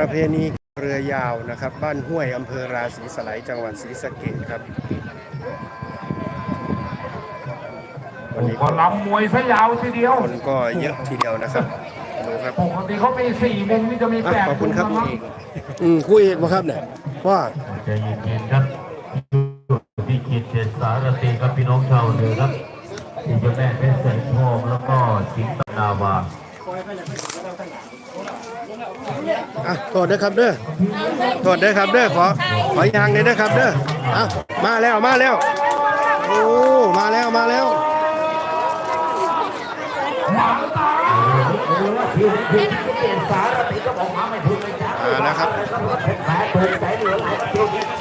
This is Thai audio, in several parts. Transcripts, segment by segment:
ประเพณีเรือยาวนะครับ บ้านห้วยอำเภอราศีสไลยจังหวัดศรีสะเกษครับวันนี้ก็ลำมวยซะยาวทีเดียว คนก็เยอะทีเดียวนะครับดูครับปกติเขามีสี่มุมนี่จะมีอะแปดขอบคุณครับมุมนะอืมคุยเอกมาครับเนี่ยว่าใจเย็นๆครับอยู่ที่เขตเทศสารตีครับพี่น้องชาวเหนือครับที่เจ้าแม่เพชรแสงทองแล้วก็สิงห์ตนาวา อะโทษเด้อครับเด้อโทษเด้อครับเด้อขอขอยางเลยเด้อครับเด้ออะมาแล้วมาแล้วโอ้มาแล้วมาแล้วที่ที่เขตสารตีก็บอกมาไม่ถูกเลยจ้าอ่านะครับแลถูกใจเหลือหลายที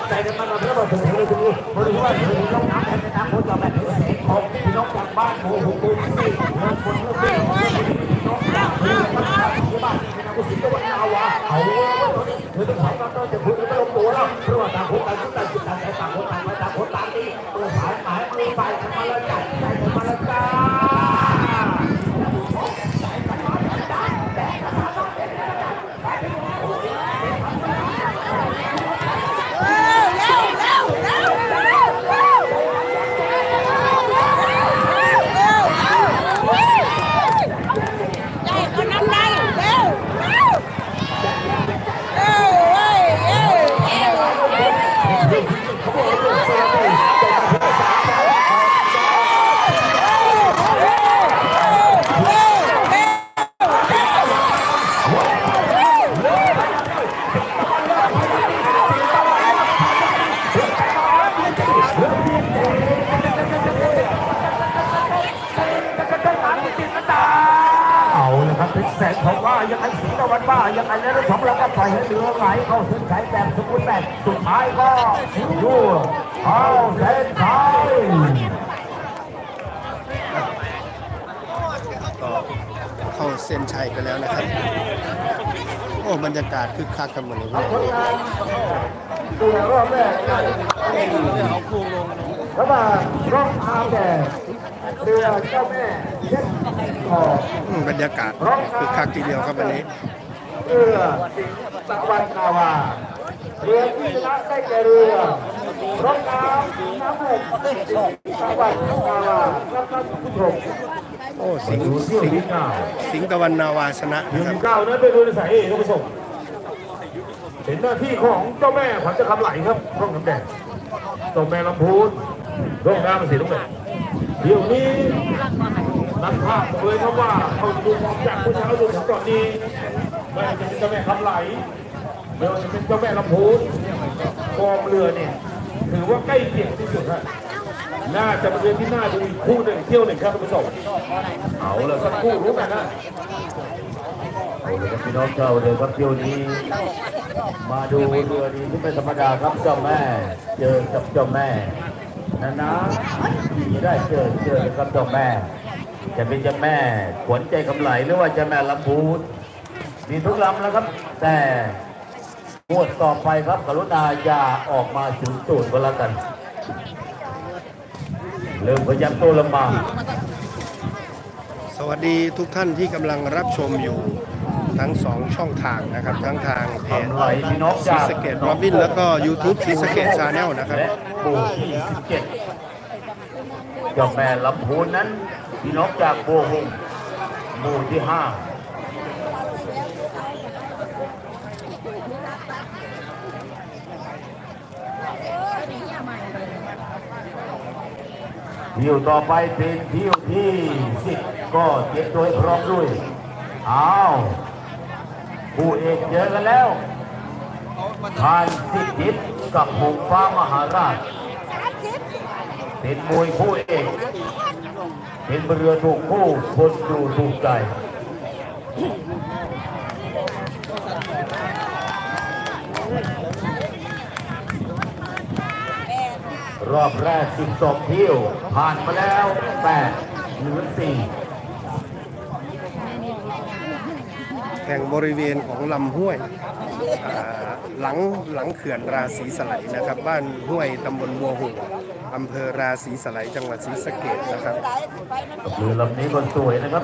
ใจกันมาแล้วก็ถึงเลยทีนี้พอดีว่าถึงน้องน้ำแทนน้ำคนจะแบบเสียงของพี่น้องจากบ้านโมหุบุญสี่เงินคนเลือกพี่น้องจากเรื่องมันจากที่บ้านนี่นะกุศิตะวันนาวาเอาว่าตัวนี้เธอต้องสองต้องจะพูดไม่ลงตัวแล้วเพราะว่าต่างคนต่างคิดต่างจิตต่างใจต่างคนต่างไปต่างคนต่างดีตัวสายหมายมือไปทำมาแล้วจัดใจทำมาแล้วจ้า ได้ก็น้ำได้เร็วเร็วเร็วเว้ยเร็วเร็ว เอาเลยครับพชรแสงทองว่ายังไงสีตะวันว่ายังไงแล้วสองแล้วก็ปล่อยให้เรือไหลเข้าเส้นชัยแบบสมบูรณ์แบบสุดท้ายก็ยั่เข้าเส้นชัยก็เข้าเส้นชัยไปแล้วนะครับ โอ้บรรยากาศคึกคักกันหมดเลยพี่น้องตัวรอบแรกเอาคูล้ วมาร่องอาแก่เรือเจ้าแม่เพชรทองอืมบรรยากาศคึกคักทีเดียวครับวันนี้เรือสิงห์ตะวันนาวาเรือที่ชนะได้แก่เรือร่องน้ำน้ำหกสิงห์ตะวันนาวาและท่านผู้ชมโอ้สิงห์สิงห์สิงห์ตะวันนาวาชนะหนึ่นะครับงเก้านั้นเป็นเรือในสายเอท่านผู้ชมเป็นหน้าที่ของเจ้าแม่ขวัญจะคำไหลครับร่องน้ำแดงเจ้าแม่ลำพูน ร่องน้ำมันสีลูกแม่เดี๋ยวนี้นักภาพบอกเลยครับว่าเขาดูมองจากผู้ชายดูถึงตอนนี้ไม่ว่าจะเป็นเจ้าแม่คำไหลไม่ว่าจะเป็นเจ้าแม่ลำพูนกองเรือเนี่ยถือว่าใกล้เคียงที่สุดฮะน่าจะเป็นเรือที่น่าดูอีกคู่หนึ่งเที่ยวหนึ่งครับท่านผู้ชมเอาละสักคู่รู้กันนะเอาเลยครับพี่น้องชาเรือครับเที่ยวนี้ มาดูเรือนี้ที่ไม่ธรรมดาครับเจ้าแม่ เจอกับเจ้าแม่ นะนะที่ได้เจอเจอกับเจ้าแม่ จะเป็นเจ้าแม่ขวัญใจกำไหลหรือว่าเจ้าแม่ลำพูนมีทุกลำแล้วครับ แต่งวดต่อไปครับ กรุณาอย่าออกมาถึงตูดก็แล้วกันเริ่มพยายามตัวลำบากสวัสดีทุกท่านที่กำลังรับชมอยู่ ทั้งสองช่องทางนะครับ ทั้งทางเพจทำไหลพี่น้องศรีสะเกดรอบินแล้วก็ YouTube ศรีสะเกดชาแนลนะครับและหมู่ที่เจ็ดเจ้าแม่ลำพูนนั้นพี่น้องจากโบวหงหมู่ที่ห้าเที่ยวต่อไปเป็นเที่ยวที่สิบก็เก็บโดยพร้อมด้วย อ้าว ผู้เอกเจอกันแล้วทานสิทธิตกับหงฟ้ามหาราช เป็นมวยคู่เอกเป็นเรือถูกคู่คนดูถูกใจรอบแรก 12 เที่ยว ผ่านมาแล้ว8เหลือ 4 แข่งบริเวณของลำห้วยหลังหลังเขื่อนราศีสไลนะครับ บ้านห้วยตำบลบัวหูอำเภอราศีสไลจังหวัดศรีสะเกดนะครับเรือลำนี้ก็สวยนะครับ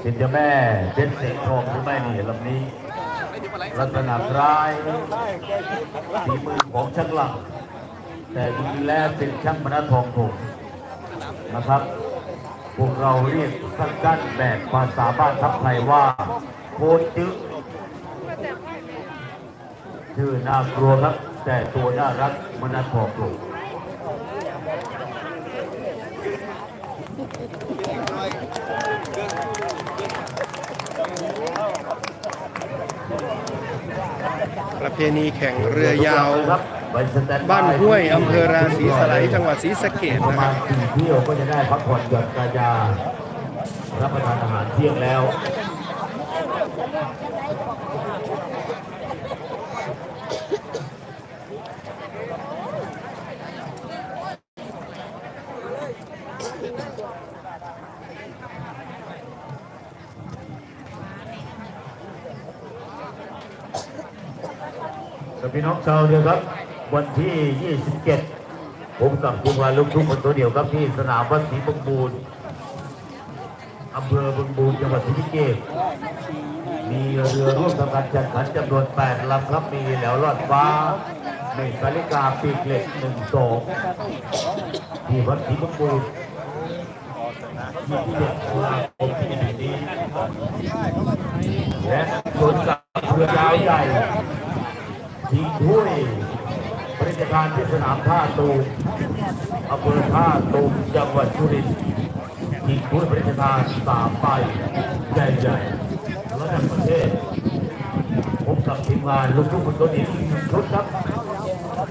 เป็นเจ้าแม่เป็นเสียงทองหรือไม่นี่ลำนี้ลักษณะคล้ายฝีมือของช่างหลังแต่จริงแล้วเป็นช่างมณทองถงนะครับ พวกเราเรียกสั้นๆแบบภาษาบ้านทับไทยว่าโคตรจึ๊กชื่อน่ากลัวครับ แต่ตัวน่ารักมณทองถงประเพณีแข่งเรือยาวครั บไปสแตด์บ้านห้วยอำเภอราศีสไลยจังหวัดศรีสะเกษประนะคมารัณบสี่เที่ยวก็จะได้พักผ่อนหย่อนกายารับประทานอาหารเที่ยงแล้วกับพี่น้องชาวเรือครับ วันที่ 27 ผมกับทีมงาลูกทุ่งคนตัวเดียวครับที่สนามวัดศรีบงบูรณ์อำเภอบงบูรณ์จังหวัดศรีสะเกษมีเรือร่วมทำการแข่งขันจำนวน 8ลำครับมีแหลวลอดฟ้าหนึ่งสาลิกาปีกเหล็กหนึ่งสองที่วัดศรีบงบูรณ์ที่เด็ดตุลาคมที่นี้และส่วนกับเรือยาวใหญ่ทีมถ้วย การที่สนามท่าตูมอำเภอท่าตูมจังหวัดสุรินทร์ทีมถ้วยบริการสามใบใหญ่ๆระดับประเทศพบกับทีมงานลูกทุ่งคนตัวนี้อีกหนึ่งชุดครับประ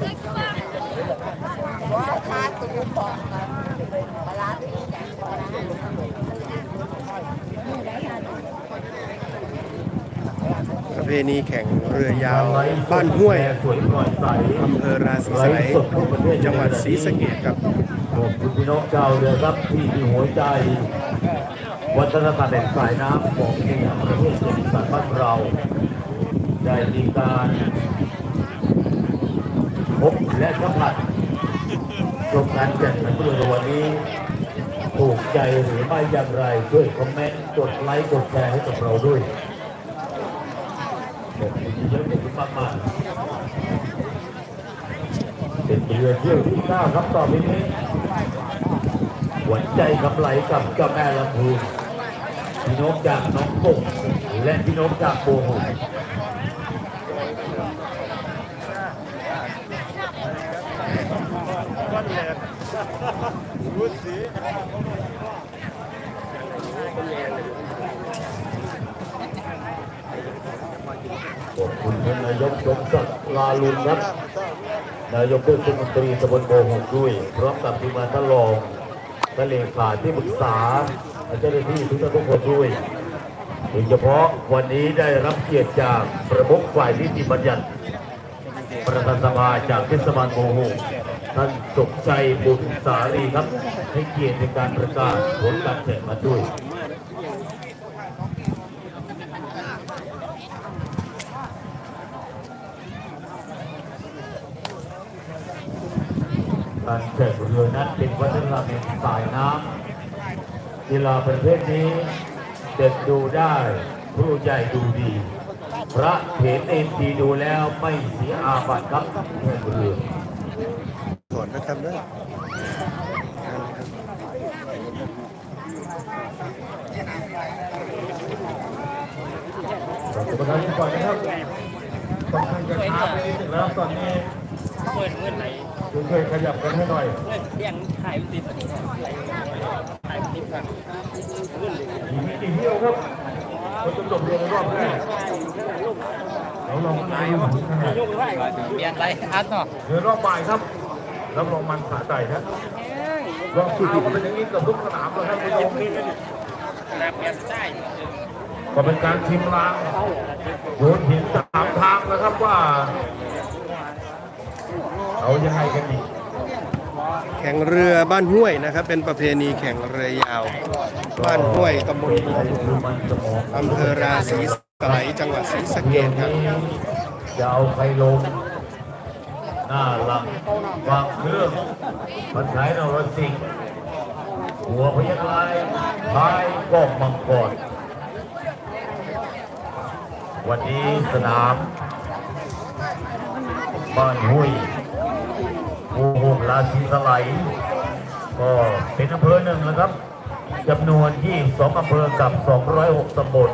เพณีแข่งเรือยาวบ้านห้วยสวยปลอดใสอำเภอราศีสไลยจังหวัดศรีสะเกษครับขอบคุณพี่น้องชาวเรือครับที่มีหัวใจ วัฒนธรรมแห่งสายน้ำของที่ประเทศจีนสันบ้านเราได้มีการพบและสัมผัสชมการแข่งขันเรือในวันนี้ถูกใจหรือไม่อย่างไรช่วยคอมเมนต์กดไลค์กดแชร์ให้กับเราด้วยขอบคุณ เป็นเรือเที่ยวที่เก้าครับต่อไปนี้หัวใจกำไหลกับเจ้าแม่ลำพูนพี่น้องจากน้องกงและพี่น้องจากโปหง ขอบคุณท่านนายกสมศักดิ์ลาลุนครับ นายกเทศมนตรีตำบลโบหกด้วย พร้อมกับทีมงานท่านรองและเลขาที่ปรึกษาและเจ้าหน้าที่ทุกท่านทุกคนด้วยโดยเฉพาะวันนี้ได้รับเกียรติจากประมุขฝ่ายนิติบัญญัติ ประธานสภาจากเทศบาลโบหกท่านสุขใจบุญสาลีครับ ให้เกียรติในการประกาศผลการแข่งขันด้วย การแข่งเรือ นั้นเป็นวัฒนธรรมแห่งสายน้ำกีฬาประเภทนี้เด็กดูได้ผู้ใหญ่ดูดี พระเถรเอ็นดีดูแล้วไม่เสียอาบัติครับแข่งเรือก่อนนะครับเด้อขอบคุณท่านก่อนนะครับต้องท่านจะช้าไปนิดหนึ่งแล้วตอนนี้เปิดเมื่อไหร่ ช่วยขยับกันให้หน่อยเมื่อเที่ยงถ่ายมันติดถ่ายมันติดกันอีกนิดเดียวครับเราจะจบเรียนในรอบแรกเราลองไล่มาขนาดยกไว้เปลี่ยนไรอัดเนาะเรือรอบบ่ายครับรับรองมันสะใจนะรอบเช้าก็เป็นอย่างนี้กับทุกสนามเลยครับคุณผู้ชมแบบเปลี่ยนได้ก็เป็นการชิมลางโยนหินสามทางนะครับว่า เอายังไงกันอีกแข่งเรือบ้านห้วยนะครับ เป็นประเพณีแข่งเรือยาว บ้านห้วยตำบลบัวหลวงมันสมองอำเภอราศีสไลยจังหวัดศรีสะเกเที่ยวษครับนี้จะเอาใครลงหน้าหลังวางเครื่องมันใช้นรสิงห์หัวพยัคฆ์ลายท้ายกองมังกรวันนี้สนามบ้านห้วย โอ้โหราศีสไลก็เป็นอำเภอหนึ่งนะครับจำนวน22อำเภอกับ 206ตำบล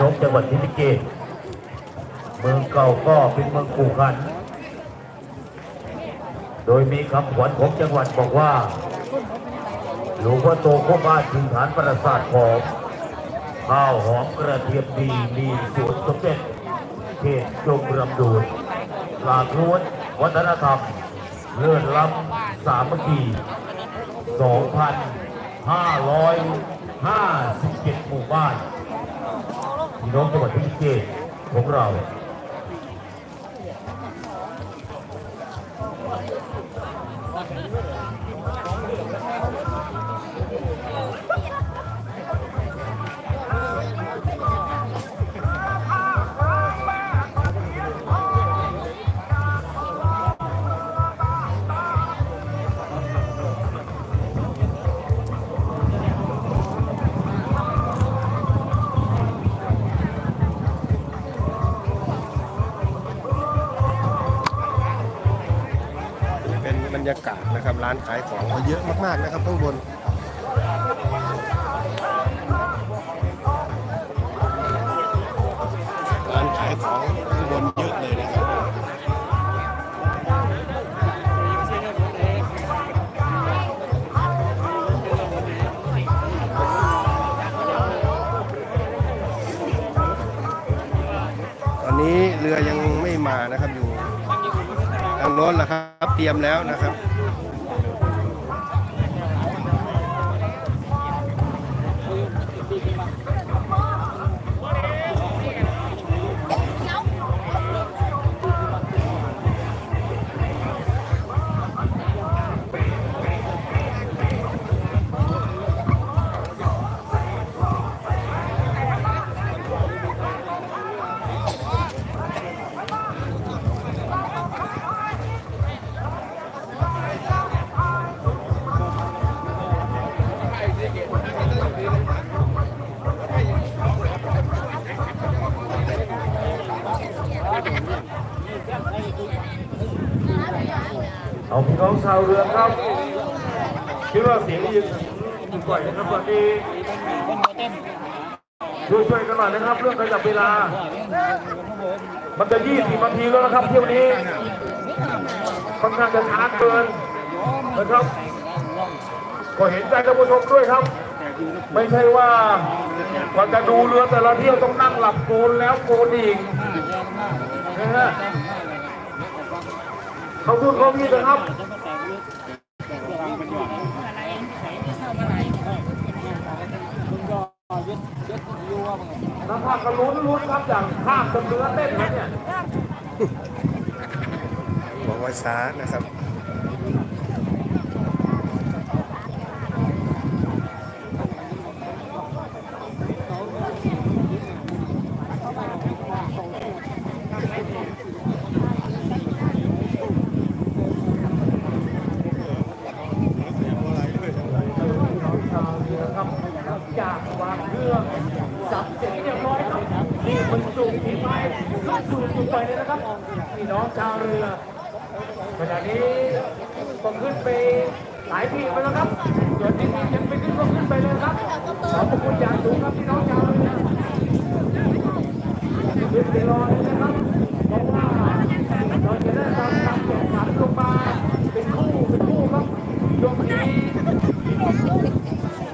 นกจังหวัดศรีสะเกษเมืองเก่าก็เป็นเมืองขู่ขัน โดยมีคำขวัญของจังหวัดบอกว่า หลวงพ่อโตข้บ้านถึงฐานประสาทของ ข้าวหอมกระเทียมดีมีสวนสมเด็จเขตจงรำดูนหลากล้วนวัฒนธรรม เลื่อนล้ำสามัคคี2,557หมู่บ้านพี่น้องจังหวัดพิจิตรของเรา นะครับร้านขายของก็เยอะมากๆนะครับข้างบนร้านขายของข้างบนเยอะเลยนะครับตอนนี้เรือยังไม่มานะครับอยู่ทางโน้นแหละครับ เตรียมแล้วนะครับาวเรือครับคิดว่าเสียงยืนถึงก่อนนะครับวันนี้ช่วยช่วยๆกันหน่อยนะครับ เรื่องขยับเวลา มันจะยี่สิบนาทีแล้วนะครับเที่ยวนี้ค่อนข้างจะช้าเกินนะครับก็เห็นใจท่านผู้ชมด้วยครับ ไม่ใช่ว่ากว่าจะดูเรือแต่ละเที่ยวต้องนั่งหลับโกนแล้วโกนอีกนะฮะเขาพูดเขามีนะครับ น้ำภาคก็ลุ้นลุ้นครับอย่างข้ามจำเนื้อเต้นนะเนี่ย บอกว่าช้านะครับ ชาวเรือครับจากวางเครื่องสับเสร็จเรียบร้อยครับนี่มันสูงที่ไปขึ้นสู่สู่ไปเลยนะครับพี่น้องชาวเรือ ขณะนี้ก็ขึ้นไปหลายที่ไปแล้วครับ ส่วนที่นี่ยังไม่ขึ้นก็ขึ้นไปเลยครับขอบคุณอย่างสูงครับพี่น้องชาวเรือขึ้นไปรอเลยนะครับเพราะว่าเราจะได้ทำการแข่งขันลงมาเป็นคู่เป็นคู่ครับยกนี้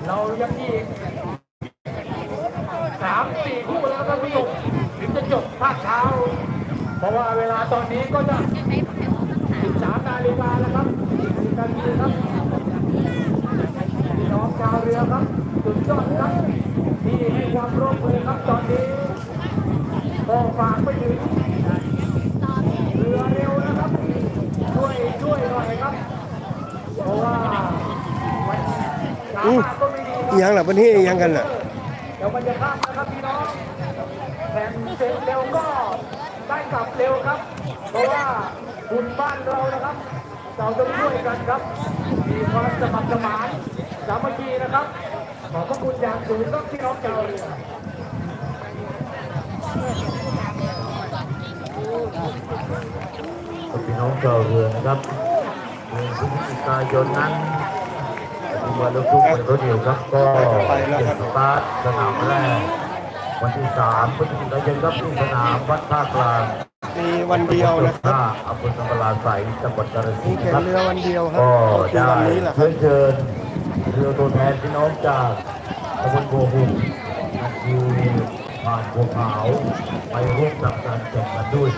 เรายังอีกสามสี่คู่แล้วครับพี่หยกถึงจะจบภาคเช้า เพราะว่าเวลาตอนนี้ก็จะ นี้ยังกันล่ะเดี๋ยวมันจะข้ามนะครับพี่น้องแผ่งเสร็จเร็วก็ได้กลับเร็วครับ เพราะว่าบุญบ้านเรานะครับ เราต้องช่วยกันครับ มีความสมัครสมานสามัคคีนะครับ ขอบพระคุณอย่างสูงครับพี่น้องชาเรือพี่น้องชาเรือนะครับเดือนพฤศจิกายนนั้น วันลูกทุ่งคนเขาเดียวครับก็เก็บสตาร์ทสนามแรกวันที่สามพฤศจิกายนครับที่สนามวัดท่ากลางมีวันเดียวนะครับอำเภอสัมปราไสจังหวัดกาฬสินธุ์ครับเรือวันเดียวครับก็ได้เชิญเชิญเรือตัวแทนพี่น้องจากตำบลบัวหุ่นคือผ่านบัวขาวไปร่วมกับการแข่งขันด้วย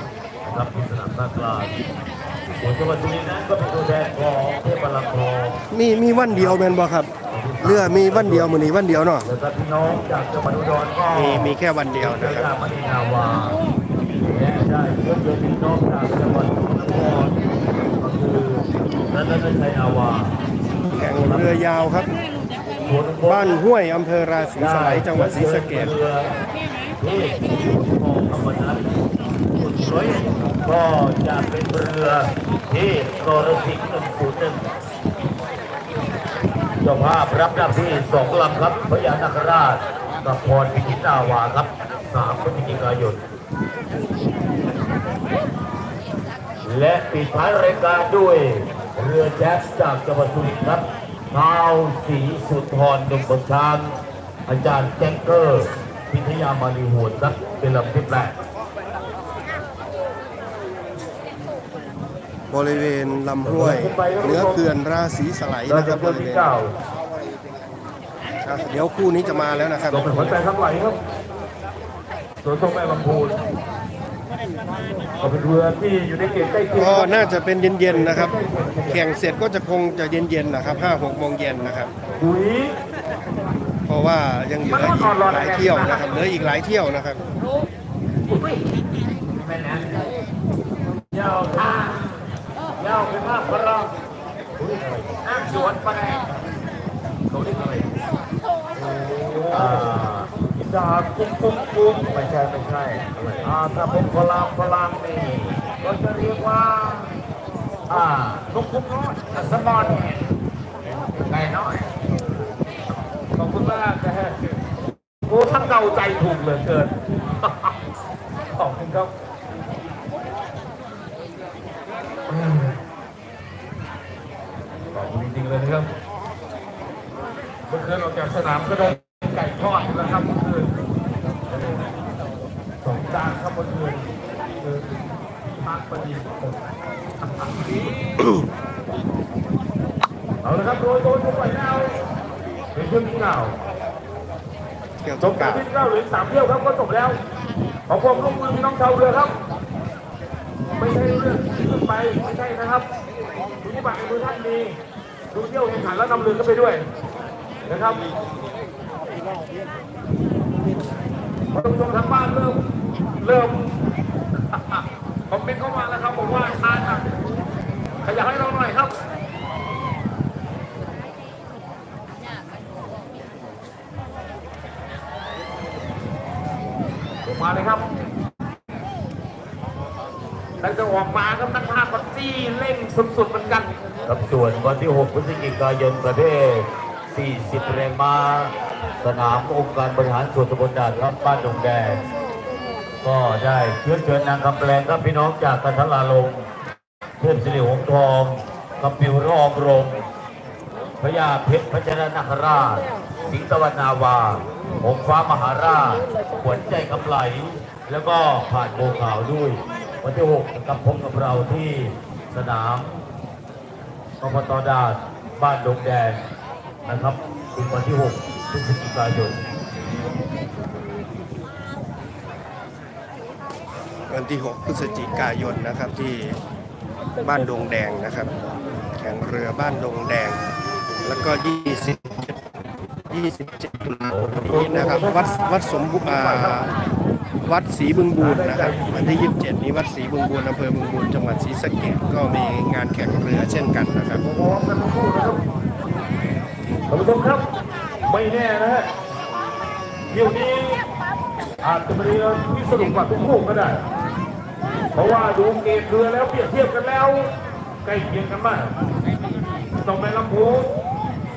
นะครับที่สนามท่ากลางส่วนจังหวัดสุรินทร์นั้นก็เป็นตัวแทนของ เทพบัลลังก์ทองมีมีวันเดียวแม่นบ่ครับเรือมีวันเดียวมื้อนี้วันเดียวเนาะแล้วก็พี่น้องจากจังหวัดอุดรก็มีมีแค่วันเดียวเจ้านะครับมณีนาวาและได้เชิญเชิญพี่น้องจากจังหวัดสกลนครก็คือรัตนชัยนาวาแข่งเรือยาวครับ บ้านห้วยอำเภอราศีสไลยจังหวัดศรีสะเกษ อที่นสุดสวยก็จะเป็นเรือที่นรสิงหนึ่งศูนย์หนึ่งเจ้าภาพรับหน้าที่สองลำครับพญานาคราชกับพรพิจิตราวาครับสามพฤศจิกายนและปิดท้ายรายการด้วยเรือแจ๊สจากจังหวัดสุรินทร์ครับท้าวศรีสุนทรดงบช้าง อาจารย์แจ็คเกอร์ พิทยามาลีโหดครับเป็นลำที่แปด บริเวณลำห้วยเหนือเขื่อนราศีสไลยเรานะคจะรับบเริ่มริเวที่ณเก้าอะเดี๋ยวคู่นี้จะมาแล้วนะครับลงเป็นหัวใจทั้งไหลครับส่วนตรงแม่ลำพูนก็เป็นเรือที่อยู่ในเขตใกล้เคียงก็น่าจะเป็นเย็นๆนะครับ แข่งเสร็จก็จะคงจะเย็นๆนะครับ5 6โมงเย็นนะครับหุยเพราะว่ายังเหลืออีกหลายเที่ยวนะครับเหลืออีกหลายเที่ยวนะครับ ยาวทาเป็นภาพพลังน้ำสวนปะแดงเขาเรียกอะไรอ่าดาบกุ้งกุ้งกุ้งไม่ใช่ไม่ใช่อ่าถ้าเป็นพลังพลังนี่ก็จะเรียกว่าอ่าลูกคุกน้อยสมอนไก่น้อยขอบคุณมากนะฮะโอ้ทั้งเดาใจถูกเหลือเกินขอบคุณครับอืมขอบคุณจริงๆ เลยนะครับเมื่อคืนออกจากสนามก็ได้ไก่ทอดนะครับเมื่อคืนสองจานครับเมื่อคืนคือมากประดิษฐ์ผมเอาละครับโดยโดยทุกไปแล้วเป็นเครื่องที่เก่าเกี่ยวจกับบเที่ยวที่เก้าหรือสามเที่ยวครับก็จบแล้วขอความร่วมมือพี่น้องชาวเรือครับ ไม่ใช่เรื่องขึ้นไปไม่ใช่นะครับดูที่บัตรในมือท่านมี ดูเที่ยวแข่งขันแล้วนำเรือเข้าไปด้วยนะครับท่านผู้ชมทางบ้านเริ่มเริ่มคอมเมนต์เข้ามาแล้วครับผมว่าช้าจังขยับให้เราหน่อยครับมาเลยครับ ตั้งแต่ออกมาครับนักภาพก็จี้เร่งสุดๆเหมือนกันกับส่วนวันที่ 6 พฤศจิกายนประเภท 40 แรงมาสนามองค์การบริหารส่วนตำบลด่านครับบ้านดงแดงก็ได้เชื้อเชิญนางคำแปลงครับพี่น้องจากกันทลาลงเทพสิริหงส์ทองกำปิวรองรงพญาเพชรพญานาคราช สิงห์ตะวันนาวาหงส์ฟ้ามหาราชขวัญใจกำไหล แล้วก็ผ่านโบขาวด้วย วันที่6นะครับพบกับเราที่สนามกพตดาดบ้านดงแดงนะครับถึงวันที่6พฤศจิกายนวันที่ 6 พฤศจิกายนนะครับที่บ้านดงแดงนะครับ แข่งเรือบ้านดงแดง แล้วก็20 27ตุลาคมนี้นะครับ วัดวัดสมบุอ่า วัดศรีบึงบูรนะครับวันที่ 27 นี้วัดศรีบึงบูรอำเภอบึงบูรจังหวัดศรีสะเกษก็มีงานแข่งเรือเช่นกันนะครับพร้อมกันทั้งคู่นะครับท่านผู้ชมครับไม่แน่นะฮะเที่ยวนี้อาจจะเป็นเรือที่สนุกกว่าทุกคู่ก็ได้ เพราะว่าดูเกมเรือแล้วเปรียบเทียบกันแล้วใกล้เคียงกันมากต้องไปลำพูน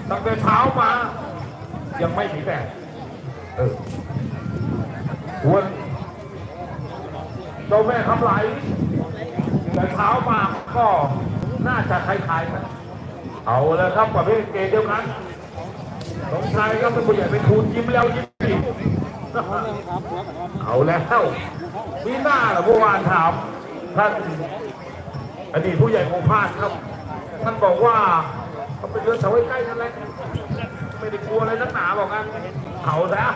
ตั้งแต่เช้ามา ยังไม่มีแต่เออควร เจ้าแม่คำไหลแต่เช้ามาก็น่าจะคล้ายๆกันเอาแล้วครับประเภทเกมเดียวกันสงชัยครับเป็นผู้ใหญ่เป็นทูนยิ้มแล้วยิ้มอีกเอาแล้วมีหน้าเหรอเมื่อวานถามท่านอดีตผู้ใหญ่ของพาดครับ ท่านบอกว่าเขาเป็นเรื่องเสาวใกล้นั่นแหละไม่ได้กลัวอะไรนักหนาบอกกันเขาแล้ว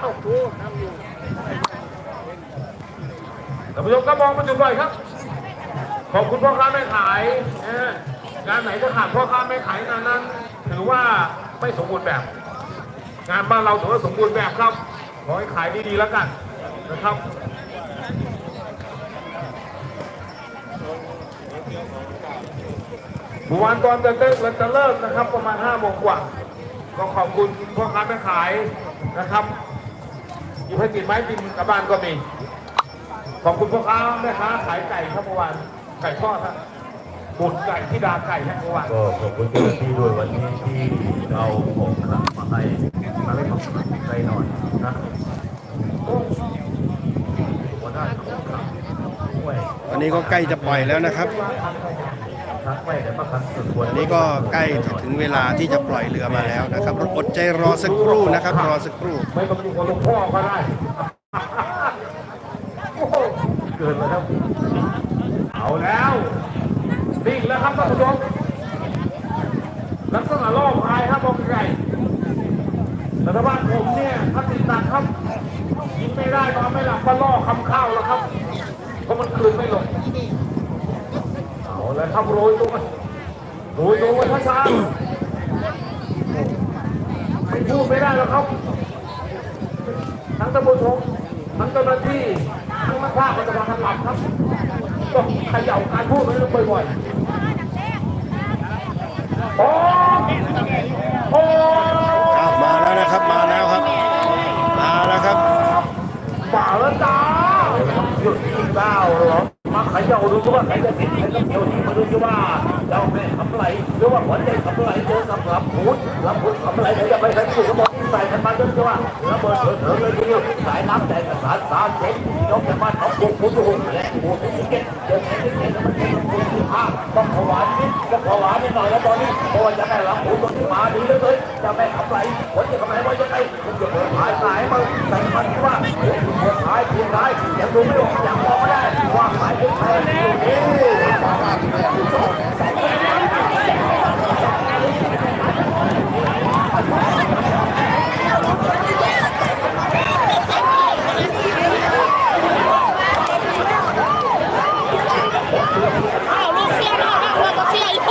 ท่านผู้ชมก็มองมาจุดบ่อยครับ ขอบคุณพ่อค้าแม่ขายนะฮะงานไหนก็ขาดพ่อค้าแม่ขายงานนั้น ถือว่าไม่สมบูรณ์แบบ งานบ้านเราถือว่าสมบูรณ์แบบครับ ขอให้ขายดีๆแล้วกันนะครับเมื่อวานตอนจะเลิกเราจะเลิกนะครับ ประมาณห้าโมงกว่า ก็ขอบคุณพ่อค้าแม่ขายนะครับหยิบให้กินไม้กินกลับบ้านก็มี ขอบคุณพ่อค้าแม่ค้าขายไก่ครับเมื่อวานไก่ทอดครับบุตรไก่ที่ดาไก่ครับเมื่อวานก็ขอบคุณเจ้าหน้าที่ด้วยวันนี้ที่เราของกลับมาให้มาให้ความสำคัญใจหน่อยนะหัวหน้าของกลับห้วยวันนี้ก็ใกล้จะปล่อยแล้วนะครับทักไว้แต่มาคันสุดควรวันนี้ก็ใกล้ถึงเวลาที่จะปล่อยเรือมาแล้วนะครับอดใจรอสักครู่นะครับ รอสักครู่ กินมาแล้วเอาแล้วนิ่งแล้วครับท่านผู้ชมลักษณะล่อพายครับมองไกลแต่ถ้าบ้านผมเนี่ยถ้าติดหนักครับยิงไม่ได้นอนไม่หลับก็ล่อคำข้าวแล้วครับเพราะมันคืนไม่ลงเอาแล้วครับโรยตัวโรยตัวมันช้าไม่พูดไม่ได้แล้วครับทั้งตำรวจทั้งเจ้าหน้าที่ ทั้งนักภาคก็จะมาทำหลับครับต้องเขย่าการพูดให้ลงบ่อยๆโอ้โอ้อ้าวมาแล้วนะครับ มาแล้วครับ มาแล้วครับมาแล้วจ้าหยุดอีกแล้วเหรอมาเขย่าดูสิว่าใครจะติดใครจะเกี่ยวนี้มาดูสิว่าเจ้าแม่ทำไรหรือว่าหัวใจทำไรเจอกับลำพูดลำพูดทำไรเดี๋ยวจะไปใส่ถุงกระบอกที่ใส่กันมาดูสิว่าระเบิดเถิด ตเดินไปที่เก็ตแล้วมันเป็นปูที่ห้ต้องผวานนิดต้องขวานนิดหน่อยแล้วตอนนี้เพราะจะได้ลำพูดตรงที่มาดีเหลยเลยจะแม่ทำไรหัวใจทำไรว่ายังไงคุณจะเปิดหายสายมาแต่มันว่าเปิดขายคุณขายยังดูไม่ออกยังมองไม่ได้ว่าขายเป็นใครอยู่นี่ อ้าวลูกเสียแล้วนะเราก็เสียอยู่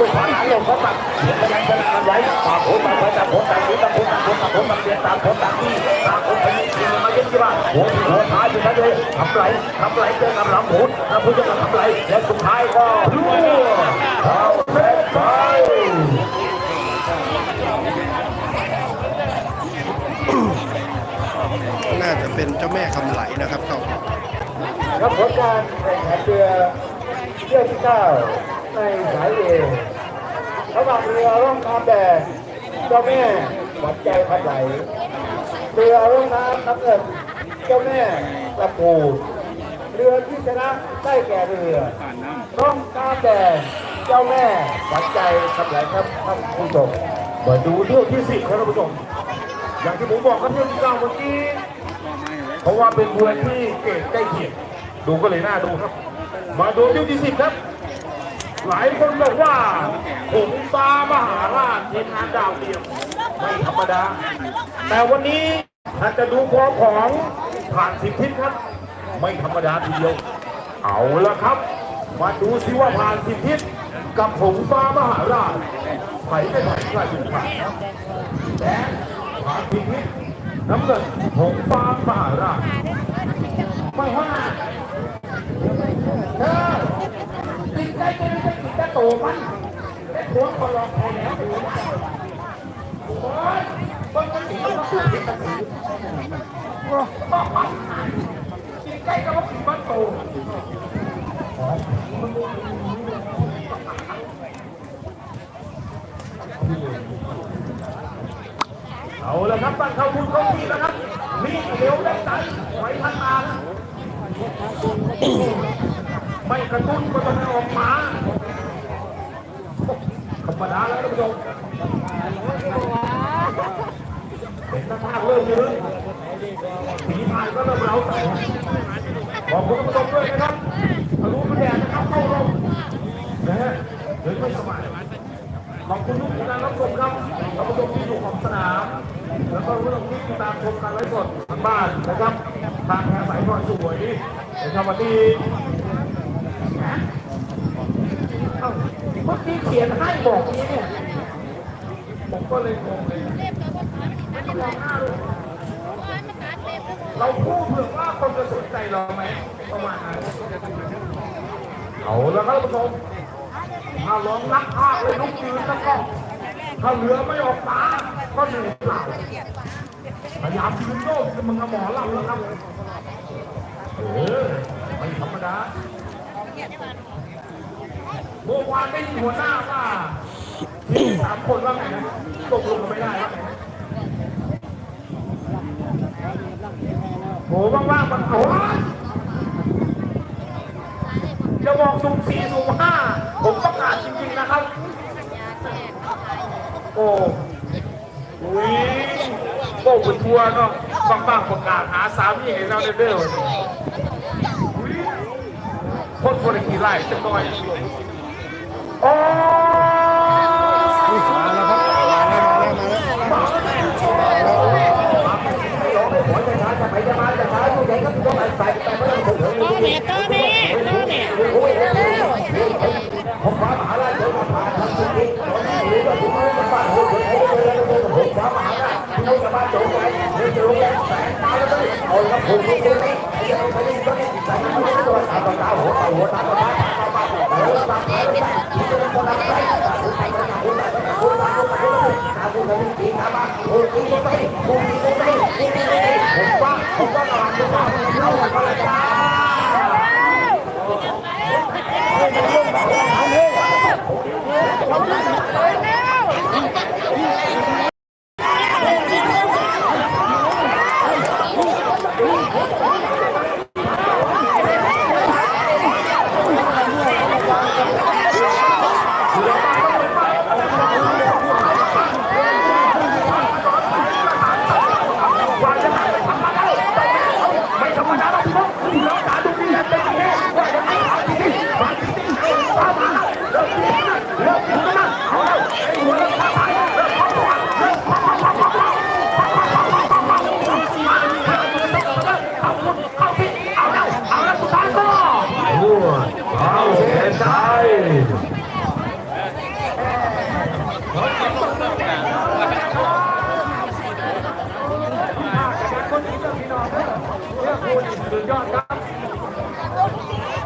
ลูกค้าหาลงเขาตัดกำลังกำลังไว้ต่างคนต่างไปต่างคนต่างคนต่างคนต่างคนต่างคนต่างเปลี่ยนต่างคนต่างที่ต่างคนไปยิงมาเยอะที่ว่าหัวหัวท้ายอยู่นั่นเลยทำไรทำไรเจอกับหลังหมุนแล้วผู้จะมาทำไรและสุดท้ายก็รั่วเอาเส้นไป น่าจะเป็นเจ้าแม่คำไหลนะครับเข้า ครับผลการแข่งขันเรือเที่ยวที่เก้าในสายเอ ระหว่างเรือร่องน้ำแดงเจ้าแม่หวัดใจพัดไหลเรือร่องน้ำน้ำเงินเจ้าแม่ลำพูเรือที่ชนะได้แก่เรือร่องน้ำแดงเจ้าแม่หวัดใจพัดไหลครับท่านผู้ชมมาดูเที่ยวที่สิบครับท่านผู้ชมอย่างที่ผมบอกครับเที่ยวที่เก้าเมื่อกี้เพราะว่าเป็นมวยที่เก่งใกล้เคียงดูก็เลยน่าดูครับ มาดูเที่ยวที่สิบครับ หลายคนบอกว่าหงส์ตามหาราชทีมงานดาวเดียวไม่ธรรมดา แต่วันนี้ถ้าจจะดูฟอร์มของผ่านสิบทิศครับ ไม่ธรรมดาทีเดียว เอาละครับ มาดูสิว่าผ่านสิบทิศกับหงส์ฟ้ามหาราชใครไม่ผ่านใครถึงผ่านแดงผ่านสิบทิศน้ำเงินหงส์ฟ้ามหาราชไม่ว่า บ้านหัวคนรอคอยแล้วคนคนที่ต้องสู้ที่ตันสินกินใกล้ก็ว่าผีบ้านโตเอาละครับบ้านเขาพูดเขาที่แล้ครับมีเร็วได้ใจไหวทันมาไม่กระตุ้นก็ต้องออกมา ธรรมดาแล้วท่านผู้ชมเป็นท่าทางเริ่มยืนผีพายก็เริ่มเล้าใจขอบคุณนผู้ชมด้วยนะครับทะลุกระแดดนะครับเข้าร่มนะฮะเดินไม่สบายขอบคุณทุกการรับชมครับท่านผู้ชมที่อยู่ของสนามแล้วก็ผู้ชมที่ติดตามชมการไลฟ์สดทางบ้านนะครับ ทางแพรสายทอดสวยนะครับวันนี้เอ้า เมื่อกี้เขียนให้บอกนี้เนี่ย ผมก็เลยงงเลยไม่ต้มองหน้าเลยเราพูดเผื่อว่าคนจะสนใจเราไหมประมาณนั้นเอาแล้วครับท่านผู้ชมถ้าลองรักภาคเลยลุกยืนแล้วก็ถ้าเหลือไม่ออกตาก็เหนื่อยเปล่าพยายามยืนโยกมึงกับหมอลำแล้วครับเออไม่ธรรมดา เมื่อวานได้ยินหัวหน้าว่าทีมสามคนว่าไงนะตกลงกันไม่ได้ว่าไงนะโหว่างๆมันโอ้ยจะบอกสุ่มสี่สุ่มห้าผมประกาศจริงๆนะครับ โอ้วิโป้เป็นทัวร์เนาะบางๆประกาศหาสามีให้เราเด้อคนคนกี่ไร่จะน้อย โอ้มาแล้วครับมาแล้วมาแล้วมาแล้วผมฟ้ามหาลัยเดินมาผ่านทางสุดที่หรือว่าผมไม่มาบ้านผมผมผมฟ้ามหาลัยที่เขาจะมาจงไว้เดี๋ยวจะลงแรงแสงมาแล้วก็เอาครับผมผมผมนี่จะเอาไปนี่ก็นี่แต่ไม่ได้ตัวตาตาหัวตาหัวตาตาตาตาตาตาตาตาตา คุณตาคุณตาคุณตาคุณตาคุณตีตาบ้าคุณตีก็ไม่คุณตีก็ไม่คุณตีก็ไม่ผมว่าผมว่าตลาดจะว่าเราอะไรจ้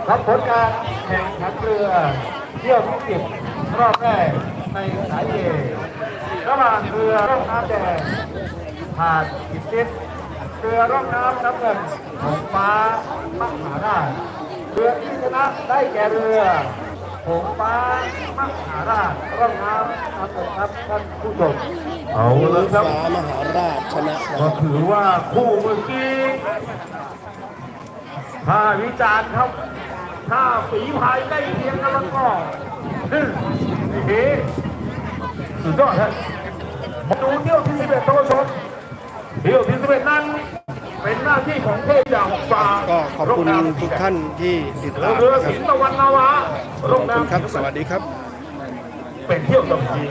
ครับผลการแข่งขันเรือเที่ยวที่สิบรอบแรกในสายเอระหว่างเรือร่องน้ำแดงผ่านกิจทิศเรือร่องน้ำน้ำเงินของฟ้ามหาราชเรือที่ชนะได้แก่เรือหงฟ้ามหาราชร่องน้ำน้ำเงินครับท่านผู้ชมเอาเลยครับฟ้ามหาราชชนะนะคก็รับถือว่าคู่เมื่อกี้ ถ้าวิจารณ์ครับ ถ้าฝีพายใกล้เคียงกันแล้วก็ฮึ่มนี่สุดยอดฮะมาดูเที่ยวที่สิบเอ็ดตัวชนเที่ยวที่สิบเอ็ดนั้นเป็นหน้าที่ของเทพอย่างฟ้าก็ขอบคุณทุกท่านที่ติดตามเรือนะครัสิบนตะวันนาวาขอบคุณครับ สวัสดีครับ เป็นเที่ยวตะพีค